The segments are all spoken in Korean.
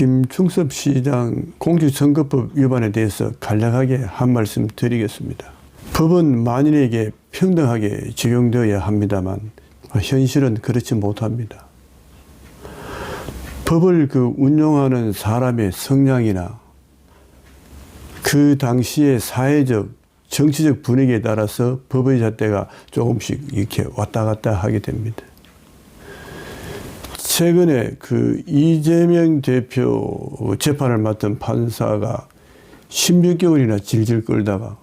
김충섭 시장 공직선거법 위반에 대해서 간략하게 한 말씀 드리겠습니다. 법은 만인에게 평등하게 적용되어야 합니다만 현실은 그렇지 못합니다. 법을 그 운용하는 사람의 성향이나 그 당시의 사회적 정치적 분위기에 따라서 법의 잣대가 조금씩 이렇게 왔다 갔다 하게 됩니다. 최근에 그 이재명 대표 재판을 맡은 판사가 16개월이나 질질 끌다가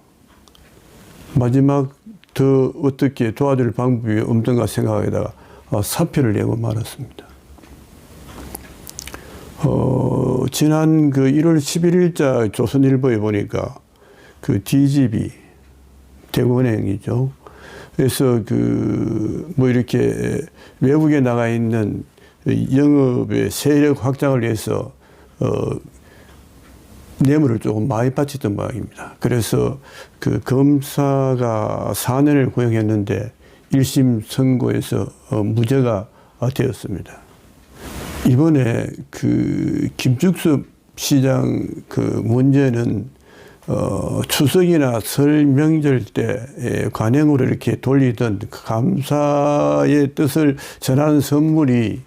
마지막 더 어떻게 도와줄 방법이 없던가 생각하다가 어, 사표를 내고 말았습니다. 어, 지난 그 1월 11일자 조선일보에 보니까 그 DGB 대구은행이죠. 그래서 그 뭐 이렇게 외국에 나가 있는 영업의 세력 확장을 위해서 어 뇌물을 조금 많이 바쳤던 모양입니다. 그래서 그 검사가 4년을 구형했는데 1심 선고에서 어 무죄가 되었습니다. 이번에 그 김죽섭 시장 그 문제는 어, 추석이나 설 명절 때 예, 관행으로 이렇게 돌리던 그 감사의 뜻을 전하는 선물이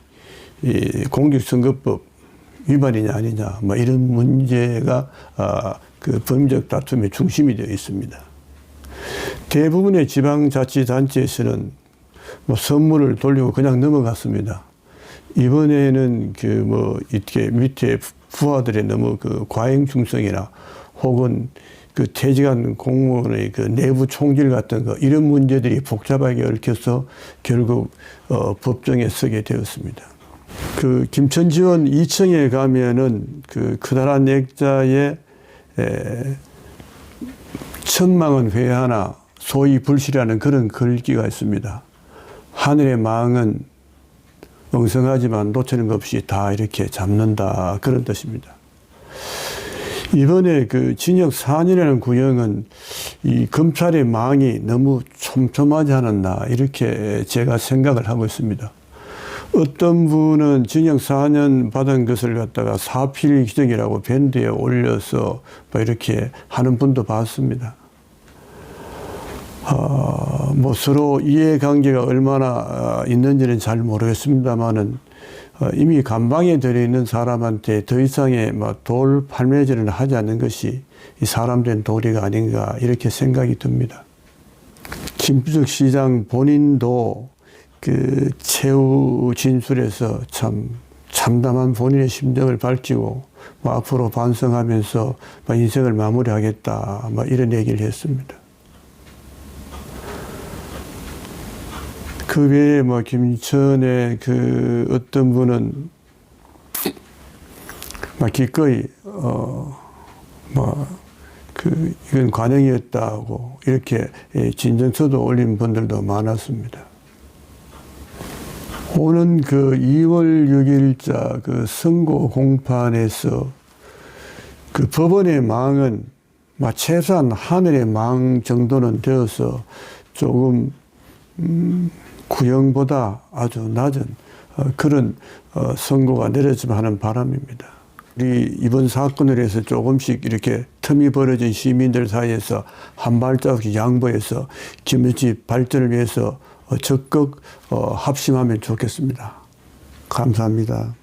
이 공직선거법 위반이냐 아니냐 뭐 이런 문제가 아, 그 법적 다툼의 중심이 되어 있습니다. 대부분의 지방자치단체에서는 뭐 선물을 돌리고 그냥 넘어갔습니다. 이번에는 그 뭐 이렇게 밑에 부하들의 너무 그 과잉 충성이나 혹은 그 퇴직한 공무원의 그 내부 총질 같은 거 이런 문제들이 복잡하게 얽혀서 결국 어, 법정에 서게 되었습니다. 그 김천지원 2층에 가면은 그 크다란 액자에 에, 천망은 회하나 소위 불씨라는 그런 글귀가 있습니다. 하늘의 망은 엉성하지만 놓치는 것 없이 다 이렇게 잡는다 그런 뜻입니다. 이번에 그 징역 4년이라는 구형은 이 검찰의 망이 너무 촘촘하지 않았나 이렇게 제가 생각을 하고 있습니다. 어떤 분은 징역 4년 받은 것을 갖다가 사필 기적이라고 밴드에 올려서 뭐 이렇게 하는 분도 봤습니다. 어, 뭐 서로 이해관계가 얼마나 있는지는 잘 모르겠습니다만은 어, 이미 감방에 들어있는 사람한테 더 이상의 뭐돌 팔매질을 하지 않는 것이 이 사람된 도리가 아닌가 이렇게 생각이 듭니다. 김부석 시장 본인도 그 최후 진술에서 참 참담한 본인의 심정을 밝히고 뭐 앞으로 반성하면서 뭐 인생을 마무리하겠다 뭐 이런 얘기를 했습니다. 그 외에 뭐 김천의 그 어떤 분은 막 기꺼이 어뭐그 이건 관행이었다고 이렇게 예, 진정서도 올린 분들도 많았습니다. 오는 그 2월 6일자 그 선고 공판에서 그 법원의 망은 막 최소한 하늘의 망 정도는 되어서 조금 음, 구형보다 아주 낮은 어, 그런 어, 선고가 내려지면 하는 바람입니다. 우리 이번 사건을 해서 조금씩 이렇게 틈이 벌어진 시민들 사이에서 한 발자국 양보해서 김치 발전을 위해서 어, 적극 합심하면 좋겠습니다. 감사합니다.